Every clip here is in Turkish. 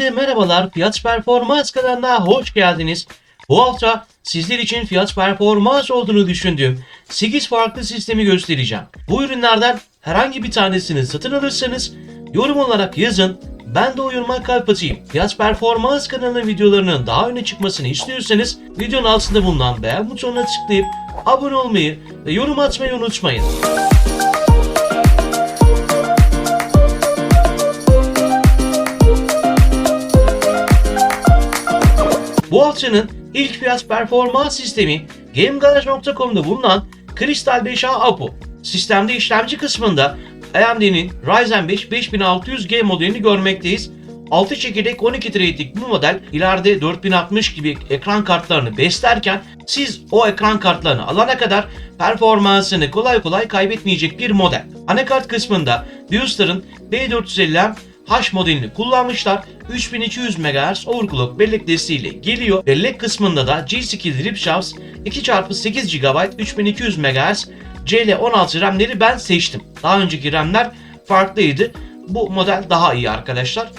Herkese merhabalar. Fiyat Performans kanalına hoş geldiniz. Bu hafta sizler için fiyat performans olduğunu düşündüğüm 8 farklı sistemi göstereceğim. Bu ürünlerden herhangi bir tanesini satın alırsanız yorum olarak yazın. Ben de o yoruma kalp atayım. Fiyat Performans kanalının videolarının daha öne çıkmasını istiyorsanız videonun altında bulunan beğen butonuna tıklayıp abone olmayı ve yorum atmayı unutmayın. Bu haftanın ilk fiyat performans sistemi GameGarage.com'da bulunan Crystal 5A Apo. Sistemde işlemci kısmında AMD'nin Ryzen 5 5600G modelini görmekteyiz. 6 çekirdek 12 threadlik bu model ileride 4060 gibi ekran kartlarını beslerken siz o ekran kartlarını alana kadar performansını kolay kolay kaybetmeyecek bir model. Anakart kısmında BIOS'ların B450M H modelini kullanmışlar. 3200 MHz overclock bellek desteğiyle geliyor. Bellek kısmında da G-Skill RipShafts 2x8 GB 3200 MHz CL16 RAM'leri ben seçtim. Daha önceki RAM'ler farklıydı. Bu model daha iyi arkadaşlar.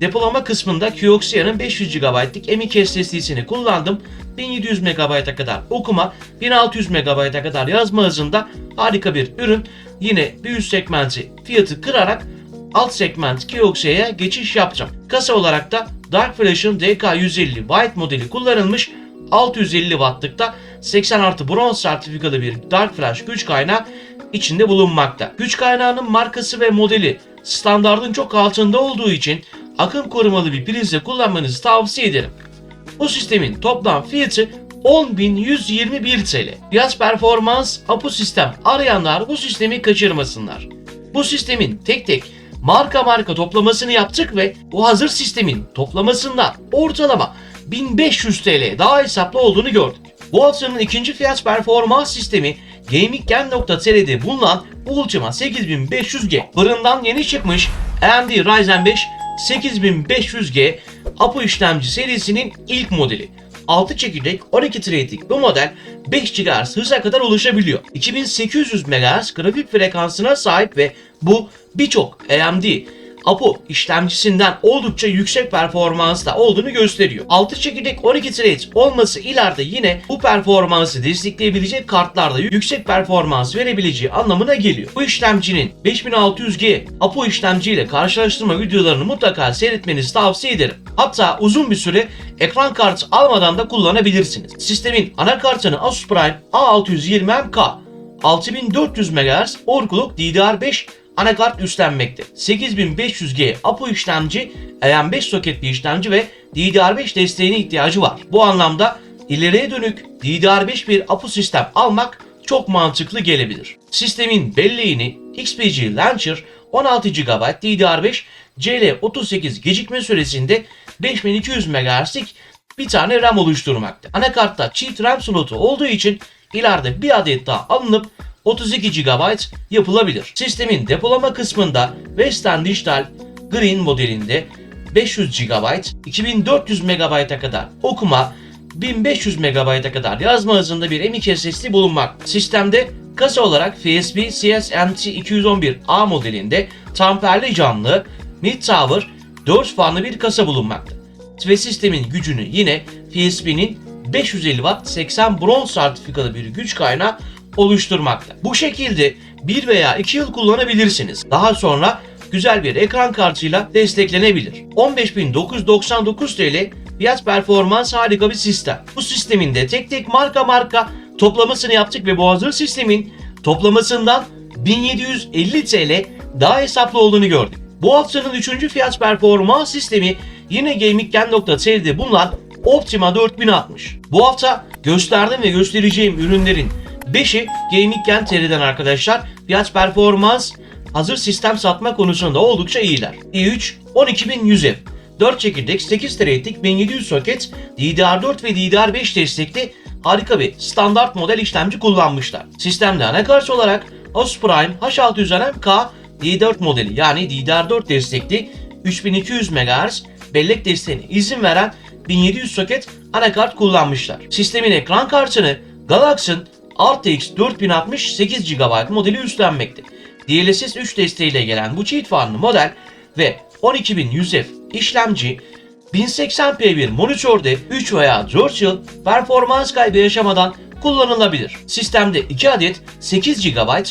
Depolama kısmında Kioxia'nın 500 GB'lik M.2 SSD'sini kullandım. 1700 MB'a kadar okuma, 1600 MB'a kadar yazma hızında harika bir ürün. Yine bir üst segmenti fiyatı kırarak alt segment Kioxia'ya geçiş yapacağım. Kasa olarak da Dark Flash'ın DK150 White modeli kullanılmış 650 wattlıkta 80 artı bronz sertifikalı bir Dark Flash güç kaynağı içinde bulunmakta. Güç kaynağının markası ve modeli standardın çok altında olduğu için akım korumalı bir prizle kullanmanızı tavsiye ederim. Bu sistemin toplam fiyatı 10.121 TL. Fiyat performans Apu sistem arayanlar bu sistemi kaçırmasınlar. Bu sistemin tek tek marka marka toplamasını yaptık ve bu hazır sistemin toplamasında ortalama 1500 TL daha hesaplı olduğunu gördük. Haftanın ikinci fiyat performans sistemi GamingGen.tr'de bulunan Ultima 8500G. Fırından yeni çıkmış AMD Ryzen 5 8500G APU işlemci serisinin ilk modeli. 6 çekirdek 12 threadlik bu model 5 GHz hıza kadar ulaşabiliyor. 2800 MHz grafik frekansına sahip ve bu birçok AMD APU işlemcisinden oldukça yüksek performansta olduğunu gösteriyor. 6 çekirdek 12 thread olması ileride yine bu performansı destekleyebilecek kartlarda yüksek performans verebileceği anlamına geliyor. Bu işlemcinin 5600G APU işlemciyle karşılaştırma videolarını mutlaka seyretmenizi tavsiye ederim. Hatta uzun bir süre ekran kartı almadan da kullanabilirsiniz. Sistemin anakartını Asus Prime A620MK 6400 MHz overclock DDR5 anakart üstlenmekte. 8500G APU işlemci, AM5 soketli işlemci ve DDR5 desteğine ihtiyacı var. Bu anlamda ileriye dönük DDR5 bir APU sistem almak çok mantıklı gelebilir. Sistemin belleğini XPG Launcher 16 GB DDR5 CL38 gecikme süresinde 5200 MHz'lik bir tane RAM oluşturmakta. Anakartta çift RAM slotu olduğu için ileride bir adet daha alınıp 32 GB yapılabilir. Sistemin depolama kısmında Western Digital Green modelinde 500 GB, 2400 MB'a kadar okuma, 1500 MB'a kadar yazma hızında bir M.2 SSD bulunmak. Sistemde kasa olarak FSB CSMT211A modelinde tamperli camlı mid tower 4 fanlı bir kasa bulunmakta. Ve sistemin gücünü yine FSB'nin 550 Watt 80 bronz sertifikalı bir güç kaynağı oluşturmakta. Bu şekilde 1 veya 2 yıl kullanabilirsiniz. Daha sonra güzel bir ekran kartıyla desteklenebilir. 15.999 TL fiyat performans harika bir sistem. Bu sistemin de tek tek marka marka toplamasını yaptık ve bu hazır sistemin toplamasından 1750 TL daha hesaplı olduğunu gördük. Bu haftanın 3. fiyat performans sistemi yine GamingGen.tr'de bulunan Optima 4060. Bu hafta gösterdim ve göstereceğim ürünlerin 5'i Gaming Gen TR'den arkadaşlar. Fiyat performans hazır sistem satma konusunda oldukça iyiler. i3 12100F 4 çekirdek 8 threadlik 1700 soket DDR4 ve DDR5 destekli harika bir standart model işlemci kullanmışlar. Sistemde anakart olarak Asus Prime H600MK D4 modeli yani DDR4 destekli 3200 MHz bellek desteğine izin veren 1700 soket anakart kullanmışlar. Sistemin ekran kartını Galaxy'ın RTX 4060 8 GB modeli üstlenmekte. DLSS 3 desteğiyle gelen bu çift fanlı model ve 12100F işlemci 1080p bir monitörde 3 veya 4 yıl performans kaybı yaşamadan kullanılabilir. Sistemde 2 adet 8 GB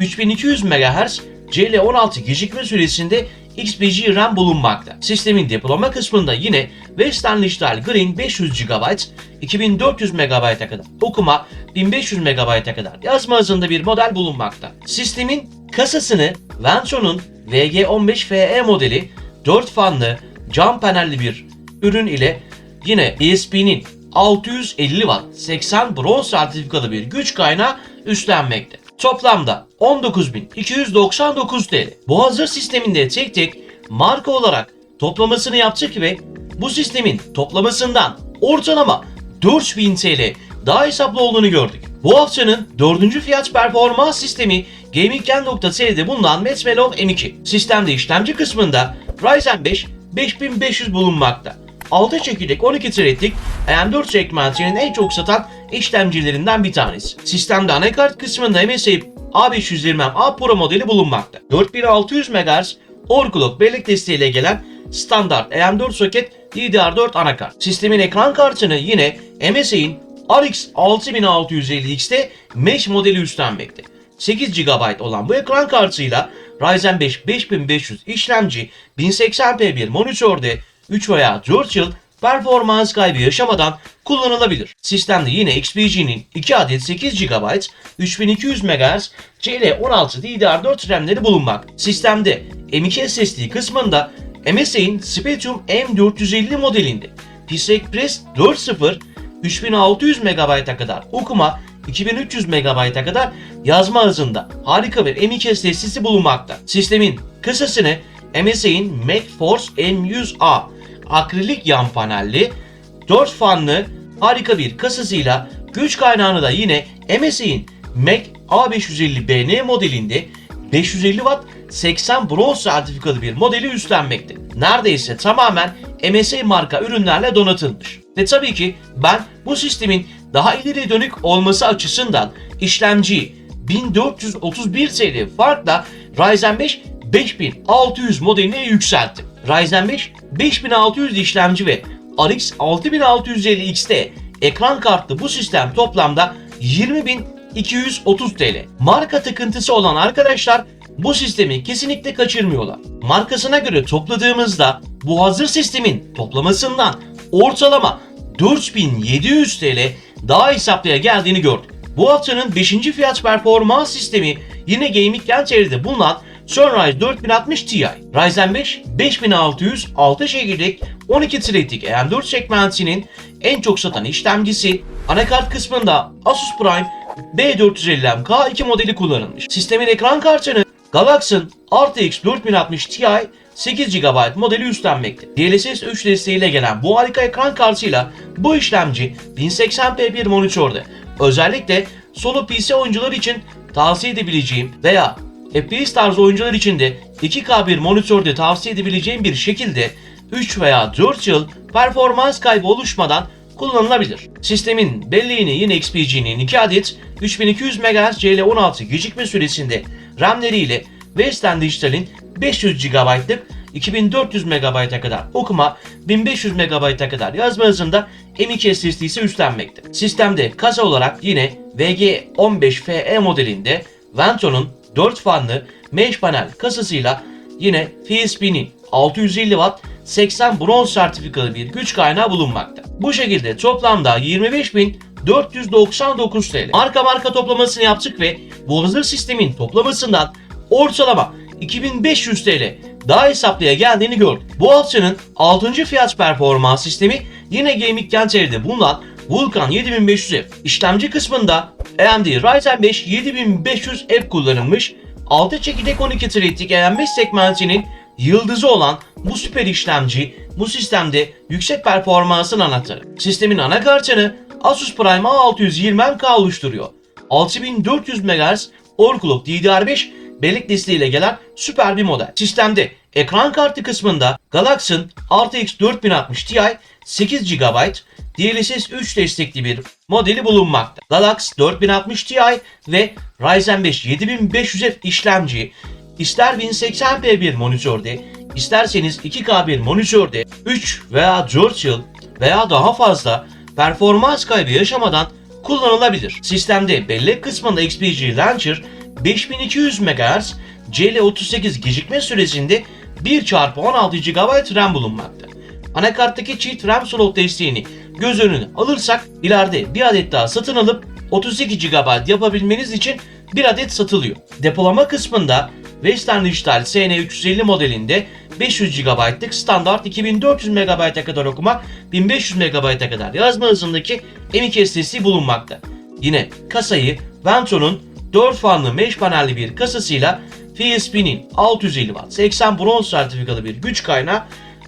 3200 MHz CL16 gecikme süresinde XPG RAM bulunmakta. Sistemin depolama kısmında yine Western Digital Green 500 GB 2400 MB'a kadar okuma 1500 MB'a kadar yazma hızında bir model bulunmakta. Sistemin kasasını Vention'un VG15FE modeli 4 fanlı cam panelli bir ürün ile yine ESP'nin 650 Watt 80 bronz sertifikalı bir güç kaynağı üstlenmekte. Toplamda 19.299 TL. Bu hazır sisteminde tek tek marka olarak toplamasını yaptık ve bu sistemin toplamasından ortalama 4000 TL daha hesaplı olduğunu gördük. Bu haftanın dördüncü fiyat performans sistemi GamingGen.tr'de bulunan Metmelon M2. Sistemde işlemci kısmında Ryzen 5 5500 bulunmakta. 6 çekirdek 12 threadlik AM4 segmentinin en çok satan işlemcilerinden bir tanesi. Sistemde anakart kısmında MSI A520M A Pro modeli bulunmakta. 4600 MHz overclock bellek desteğiyle gelen standart AM4 soket DDR4 anakart. Sistemin ekran kartını yine MSI'nin RX 6650X'te Mesh modeli üstlenmekte. 8 GB olan bu ekran kartıyla Ryzen 5 5500 işlemci 1080p bir monitörde 3 veya 4 yıl performans kaybı yaşamadan kullanılabilir. Sistemde yine XPG'nin 2 adet 8 GB 3200 MHz CL16 DDR4 RAM'leri bulunmak. Sistemde M.2 SSD kısmında MSI'nin Spectrum M450 modelinde PCI Express 4.0 3600 MB'a kadar okuma 2300 MB'a kadar yazma hızında harika bir M.2 SSD'si bulunmakta. Sistemin kısasını MSI'nin MacForce M100A akrilik yan panelli 4 fanlı harika bir kasasıyla güç kaynağını da yine MSI'nin Mac A550BN modelinde 550 Watt 80 bronz sertifikalı bir modeli üstlenmekte. Neredeyse tamamen MSI marka ürünlerle donatılmış. Ve tabii ki ben bu sistemin daha ileri dönük olması açısından işlemciyi 1431 TL farkla Ryzen 5 5600 modeline yükselttim. Ryzen 5 5600 işlemci ve RX 6650X'te ekran kartlı bu sistem toplamda 20.230 TL. Marka takıntısı olan arkadaşlar bu sistemi kesinlikle kaçırmıyorlar. Markasına göre topladığımızda bu hazır sistemin toplamasından ortalama 4700 TL daha hesaplıya geldiğini gördük. Bu haftanın 5. fiyat performans sistemi yine Gaming Gençeri'de bulunan Sunrise 4060 Ti. Ryzen 5 5600 6 çekirdek 12 threadlik AM4 segmentinin en çok satan işlemcisi. Anakart kısmında Asus Prime B450M-K2 modeli kullanılmış. Sistemin ekran kartını Galaxy'ın RTX 4060 Ti 8 GB modeli üstlenmekte. DLSS 3 desteğiyle gelen bu harika ekran kartıyla bu işlemci 1080p bir monitörde özellikle solo PC oyuncular için tavsiye edebileceğim veya FPS tarzı oyuncular için de 2K bir monitörde tavsiye edebileceğim bir şekilde 3 veya 4 yıl performans kaybı oluşmadan kullanılabilir. Sistemin belleğini yine XPG'nin 2 adet 3200 MHz CL16 gecikme süresinde RAM'leriyle Western Digital'in 500 GB'lık 2400 MB'a kadar okuma, 1500 MB'a kadar yazma hızında M.2 SSD'si üstlenmekte. Sistemde kasa olarak yine VG15FE modelinde Vento'nun 4 fanlı mesh panel kasasıyla yine FSP'nin 650 Watt 80 bronz sertifikalı bir güç kaynağı bulunmakta. Bu şekilde toplamda 25.499 TL. Marka marka toplamasını yaptık ve bu hazır sistemin toplamasından ortalama 2500 TL daha hesaplıya geldiğini gördük. Bu haftanın 6. fiyat performans sistemi yine Gaming Gençeri'de bulunan Vulkan 7500F. İşlemci kısmında AMD Ryzen 5 7500F kullanılmış. 6 çekirdek 12 threadlik AM5 segmentinin yıldızı olan bu süper işlemci bu sistemde yüksek performansın anahtarı. Sistemin anakartını Asus Prime A620M-K oluşturuyor. 6400 MHz overclock DDR5 bellek desteğiyle gelen süper bir model. Sistemde Ekran kartı kısmında Galaxy'ın RTX 4060 Ti 8 GB DLSS 3 destekli bir modeli bulunmakta. Galaxy 4060 Ti ve Ryzen 5 7500F işlemci ister 1080p bir monitörde, isterseniz 2K bir monitörde 3 veya 4 yıl veya daha fazla performans kaybı yaşamadan kullanılabilir. Sistemde bellek kısmında XPG Launcher 5200 MHz CL38 gecikme süresinde 1x16 GB RAM bulunmakta. Anakarttaki çift RAM slot desteğini göz önüne alırsak ileride bir adet daha satın alıp 32 GB yapabilmeniz için bir adet satılıyor. Depolama kısmında Western Digital SN350 modelinde 500 GB'lık standart 2400 MB'e kadar okuma 1500 MB'e kadar yazma hızındaki M.2 SSD bulunmakta. Yine kasayı Vento'nun 4 fanlı mesh panelli bir kasasıyla FSP'nin 650 Watt 80 bronz sertifikalı bir güç kaynağı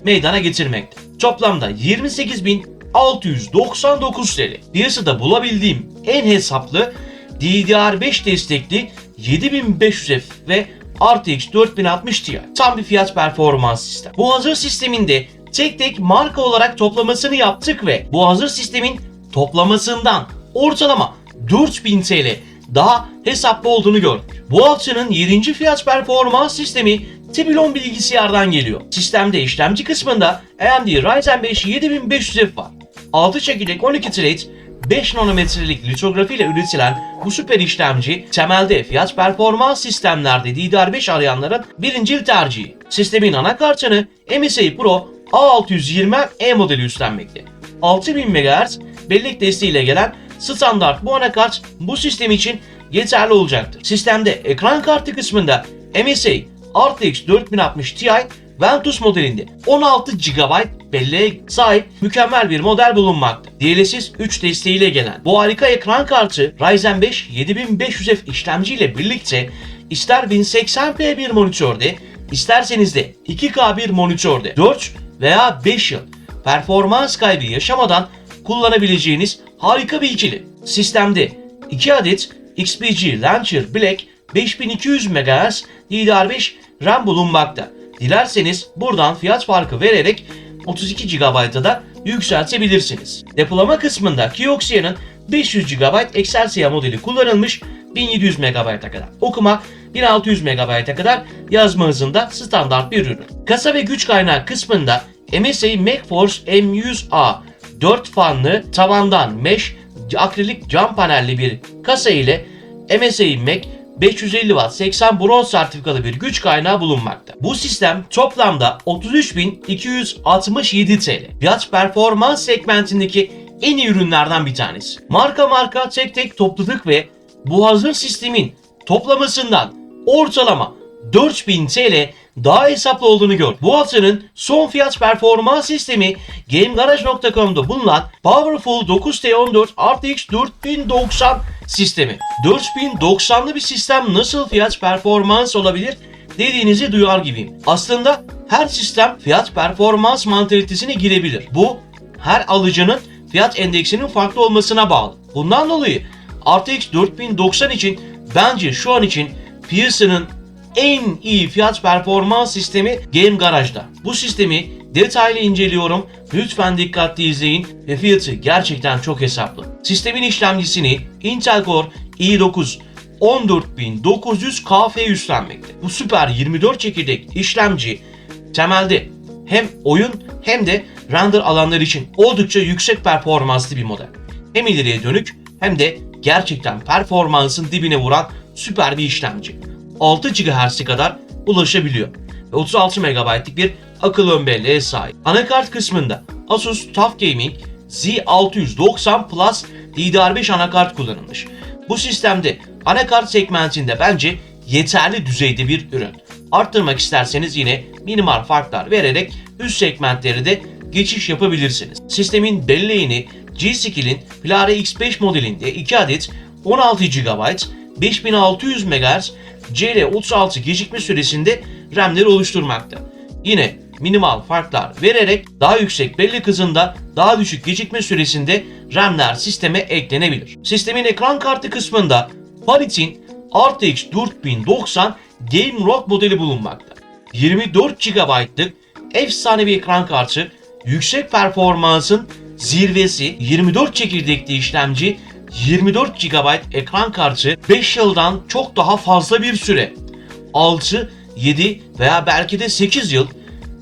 meydana getirmekte. Toplamda 28.699 TL. Piyasada bulabildiğim en hesaplı DDR5 destekli 7500F ve RTX 4060 Ti. Tam bir fiyat performans sistem. Bu hazır sisteminde tek tek marka olarak toplamasını yaptık ve bu hazır sistemin toplamasından ortalama 4000 TL daha hesaplı olduğunu gördük. Bu alçının 7. fiyat performans sistemi Tibilon bilgisayardan geliyor. Sistemde işlemci kısmında AMD Ryzen 5 7500F var. 6 çekirdek 12 thread 5 nanometrelik litografi ile üretilen bu süper işlemci temelde fiyat performans sistemlerde DDR5 arayanların birincil tercihi. Sistemin anakartını MSI Pro A620E modeli üstlenmekte. 6000 MHz bellek desteğiyle gelen standart bu anakart bu sistem için yeterli olacaktır. Sistemde ekran kartı kısmında MSI RTX 4060 Ti Ventus modelinde 16 GB belleğe sahip mükemmel bir model bulunmakta. DLSS 3 desteğiyle gelen bu harika ekran kartı Ryzen 5 7500F işlemciyle birlikte ister 1080p bir monitörde isterseniz de 2K bir monitörde 4 veya 5 yıl performans kaybı yaşamadan kullanabileceğiniz harika bir ikili. Sistemde 2 adet XPG Launcher Black 5200 MHz DDR5 RAM bulunmakta. Dilerseniz buradan fiyat farkı vererek 32 GB'a da yükseltebilirsiniz. Depolama kısmında Kioxia'nın 500 GB Excelsior modeli kullanılmış 1700 MB'a kadar okuma 1600 MB'a kadar yazma hızında standart bir ürün. Kasa ve güç kaynağı kısmında MSI MacForce M100A 4 fanlı tavandan mesh akrilik cam panelli bir kasa ile MSI Mac 550 Watt 80 bronz sertifikalı bir güç kaynağı bulunmakta. Bu sistem toplamda 33.267 TL. Fiyat performans segmentindeki en iyi ürünlerden bir tanesi. Marka marka tek tek topladık ve bu hazır sistemin toplamasından ortalama 4000 TL daha hesaplı olduğunu gör. Bu haftanın son fiyat performans sistemi GameGarage.com'da bulunan Powerful 9T14 RTX 4090 sistemi. 4090'lı bir sistem nasıl fiyat performans olabilir dediğinizi duyar gibiyim. Aslında her sistem fiyat performans mantalitesine girebilir. Bu her alıcının fiyat endeksinin farklı olmasına bağlı. Bundan dolayı RTX 4090 için bence şu an için piyasanın en iyi fiyat performans sistemi Game Garage'da. Bu sistemi detaylı inceliyorum. Lütfen dikkatli izleyin ve fiyatı gerçekten çok hesaplı. Sistemin işlemcisini Intel Core i9 14900KF üstlenmekte. Bu süper 24 çekirdek işlemci temelde hem oyun hem de render alanları için oldukça yüksek performanslı bir model. Hem ileriye dönük hem de gerçekten performansın dibine vuran süper bir işlemci. 6 GHz'e kadar ulaşabiliyor ve 36 MB'lik bir akıllı ön belleğe sahip. Anakart kısmında Asus TUF Gaming Z690 Plus DDR5 anakart kullanılmış. Bu sistemde anakart segmentinde bence yeterli düzeyde bir ürün. Arttırmak isterseniz yine minimal farklar vererek üst segmentleri de geçiş yapabilirsiniz. Sistemin belleğini G-Skill'in Pilara X5 modelinde 2 adet 16 GB 5600 MHz CL36 gecikme süresinde RAM'leri oluşturmakta. Yine minimal farklar vererek daha yüksek bellek hızında daha düşük gecikme süresinde RAM'ler sisteme eklenebilir. Sistemin ekran kartı kısmında Parit'in RTX 4090 Game Rock modeli bulunmakta. 24 GB'lık efsane bir ekran kartı, yüksek performansın zirvesi, 24 çekirdekli işlemci, 24 GB ekran kartı, 5 yıldan çok daha fazla bir süre, 6, 7 veya belki de 8 yıl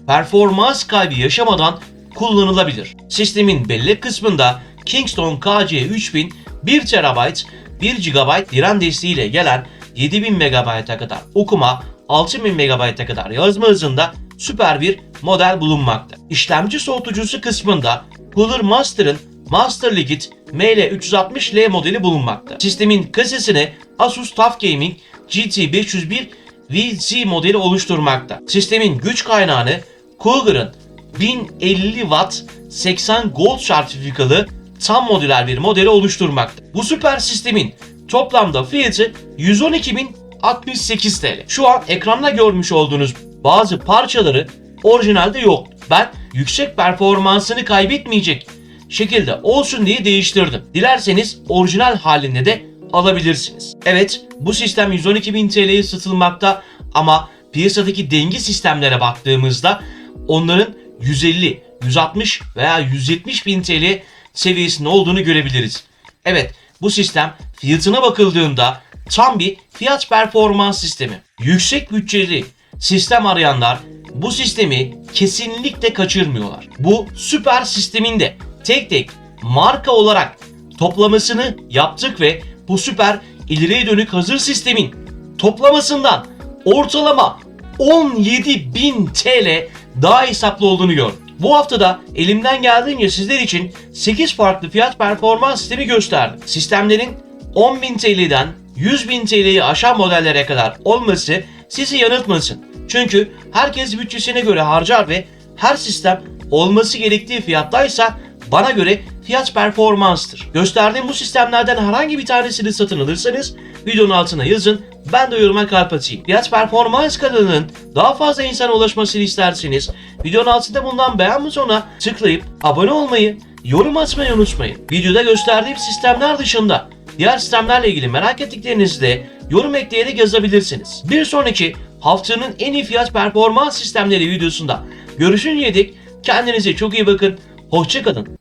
performans kaybı yaşamadan kullanılabilir. Sistemin bellek kısmında Kingston KC3000 1 TB 1 GB RAM desteğiyle gelen 7000 MB'a kadar okuma, 6000 MB'a kadar yazma hızında süper bir model bulunmakta. İşlemci soğutucusu kısmında Cooler Master'ın Master Liquid ML360L modeli bulunmakta. Sistemin kasesini Asus TUF Gaming GT501 VC modeli oluşturmakta. Sistemin güç kaynağını Cougar'ın 1050 Watt 80 Gold sertifikalı tam modüler bir modeli oluşturmakta. Bu süper sistemin toplamda fiyatı 112.068 TL. Şu an ekranda görmüş olduğunuz bazı parçaları orijinalde yok. Ben yüksek performansını kaybetmeyecek şekilde olsun diye değiştirdim. Dilerseniz orijinal halinde de alabilirsiniz. Evet bu sistem 112.000 TL'ye satılmakta ama piyasadaki denge sistemlere baktığımızda onların 150, 160 veya 170 bin TL seviyesinde olduğunu görebiliriz. Evet bu sistem fiyatına bakıldığında tam bir fiyat performans sistemi. Yüksek bütçeli sistem arayanlar bu sistemi kesinlikle kaçırmıyorlar. Bu süper sistemin de tek tek marka olarak toplamasını yaptık ve bu süper ileriye dönük hazır sistemin toplamasından ortalama 17.000 TL daha hesaplı olduğunu gördüm. Bu haftada elimden geldiğince sizler için 8 farklı fiyat performans sistemi gösterdim. Sistemlerin 10.000 TL'den 100.000 TL'yi aşan modellere kadar olması sizi yanıltmasın. Çünkü herkes bütçesine göre harcar ve her sistem olması gerektiği fiyattaysa bana göre fiyat performanstır. Gösterdiğim bu sistemlerden herhangi bir tanesini satın alırsanız videonun altına yazın ben de yoruma kalp atayım. Fiyat performans kanalının daha fazla insana ulaşmasını isterseniz videonun altında bulunan beğen butonuna tıklayıp abone olmayı, yorum atmayı unutmayın. Videoda gösterdiğim sistemler dışında diğer sistemlerle ilgili merak ettiklerinizi de yorum ekleyerek yazabilirsiniz. Bir sonraki haftanın en iyi fiyat performans sistemleri videosunda görüşünceye dek kendinize çok iyi bakın. Hoşçakalın.